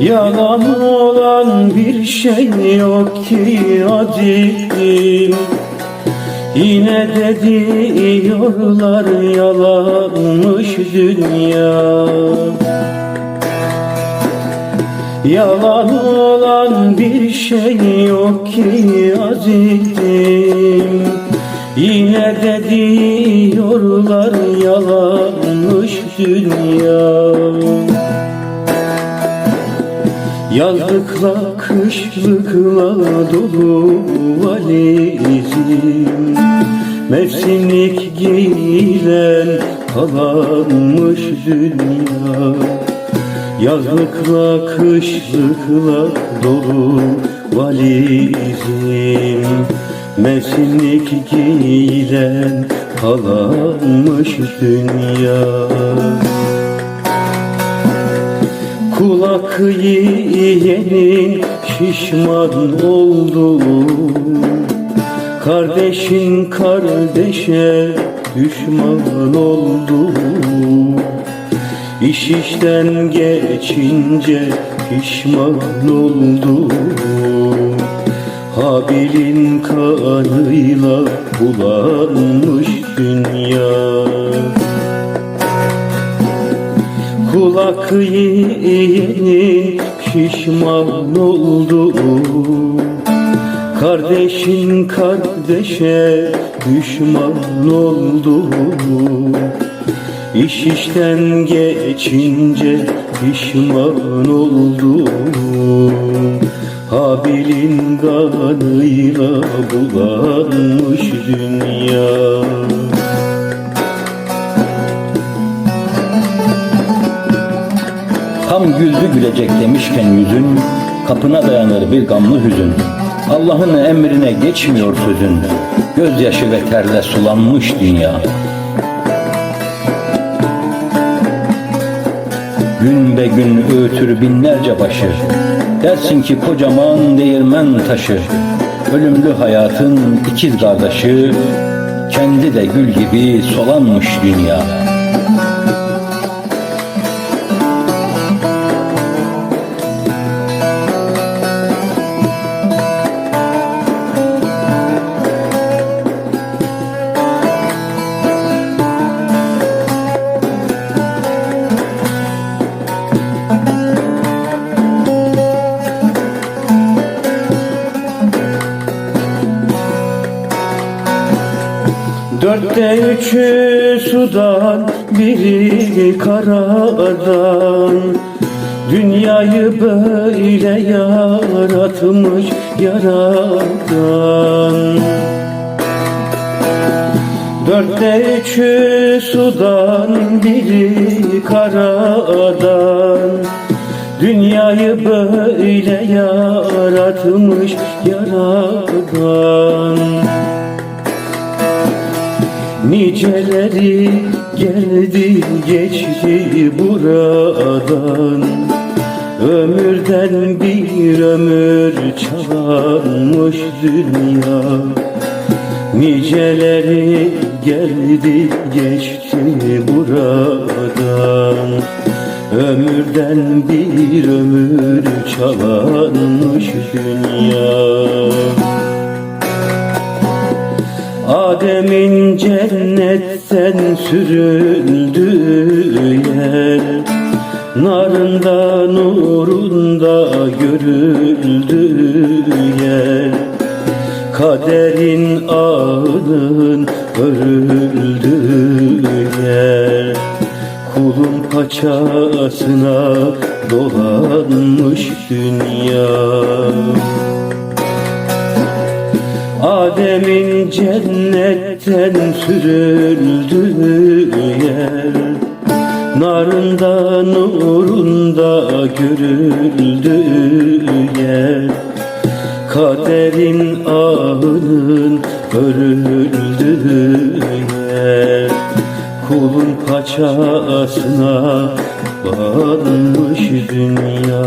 Yalan olan bir şey yok ki azizim Yine de diyorlar yalanmış dünya. Yalan olan bir şey yok ki azizim Yine de diyorlar yalanmış dünya Yazlıkla kışlıkla dolu valizim. Mevsimlik giyilen kalanmış dünya. Yazlıkla kışlıkla dolu valizim. Mevsimlik giyilen kalanmış dünya Kulak yiyenin şişman oldu Kardeşin kardeşe düşman oldu İş işten geçince pişman oldu Habil'in kanıyla bulanmış dünya Kulak yiyenin şişman oldu. Kardeşin kardeşe düşman oldu. İş işten geçince pişman oldu. Habil'in kanıyla bulanmış dünya Tam güldü gülecek demişken yüzün Kapına dayanır bir gamlı hüzün. Allah'ın emrine geçmiyor sözün Gözyaşı ve terle sulanmış dünya. Gün be gün öğütür binlerce başı Dersin ki kocaman değirmen taşı. Ölümlü hayatın ikiz kardeşi Kendi de gül gibi solanmış dünya Dörtte üçü sudan, biri karadan. Dünyayı böyle yaratmış yaradan. Dörtte üçü sudan, biri karadan. Dünyayı böyle yaratmış yaradan Niceleri geldi geçti buradan. Ömürden bir ömür çalanmış dünya. Niceleri geldi geçti buradan. Ömürden bir ömür çalanmış dünya Adem'in cennetten sürüldüğü yer. Narında nurunda görüldüğü yer. Kaderin ağının örüldüğü yer. Kulun paçasına dolanmış dünya Adem'in cennetten sürüldüğü yer Narında nurunda görüldüğü yer. Kaderin ağının örüldüğü yer Kulun paçasına bağlanmış dünya